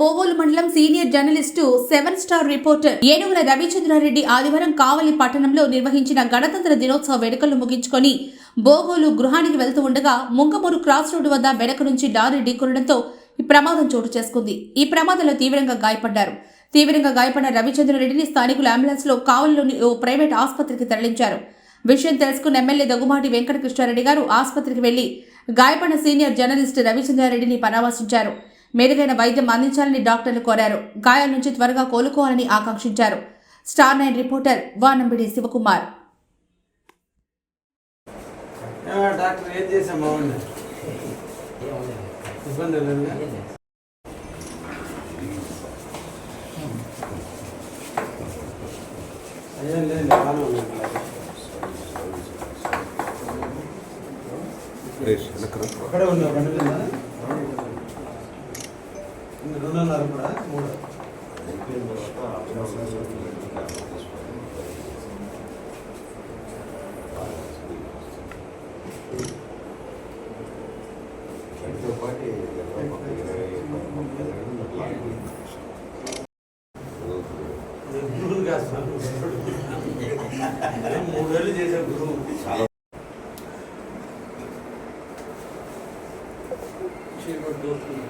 బోగోలు మండలం senior journalist seven star reporter Enugula Ravichandra Reddy ఆదివారం కావలి పట్టణంలో నిర్వహించిన గణతంత్ర దినోత్సవ వేడుకలు ముగించుకొని బోగోలు గృహానికి వెళ్తూ ఉండగా ముంగమూరు క్రాస్ రోడ్డు వద్ద వెనక నుంచి లారీ ఢీకొనడంతో ఈ ప్రమాదం చోటు చేసుకుంది. ఈ ప్రమాదంలో తీవ్రంగా గాయపడ్డారు. తీవ్రంగా గాయపడిన రవిచంద్రారెడ్డిని స్థానికులు అంబులెన్స్లో కావలిలోని ఓ ప్రైవేట్ ఆసుపత్రికి తరలించారు. విషయం తెలుసుకున్న ఎమ్మెల్యే దగ్గుమాటి వెంకటకృష్ణారెడ్డి గారు ఆసుపత్రికి వెళ్ళి గాయపడిన సీనియర్ జర్నలిస్ట్ రవిచంద్రారెడ్డిని పరామర్శించారు. మెరుగైన వైద్యం అందించాలని డాక్టర్లు కోరారు. గాయాల నుంచి త్వరగా కోలుకోవాలని ఆకాంక్షించారు. Star nine reporter వానంబిడి Sivakumar. ఏమో డాక్టర్ ఏం చేసాం బాగుంది. ఇబ్బంది లేదు. అయ్యో లేదు బాగానే ఉంది అక్కడే మీద? ఇంకా రెండున్నర కూడా మూడు. అయిపోయిన చేసే గురువు. చాలా చీకటి దోస్తుంది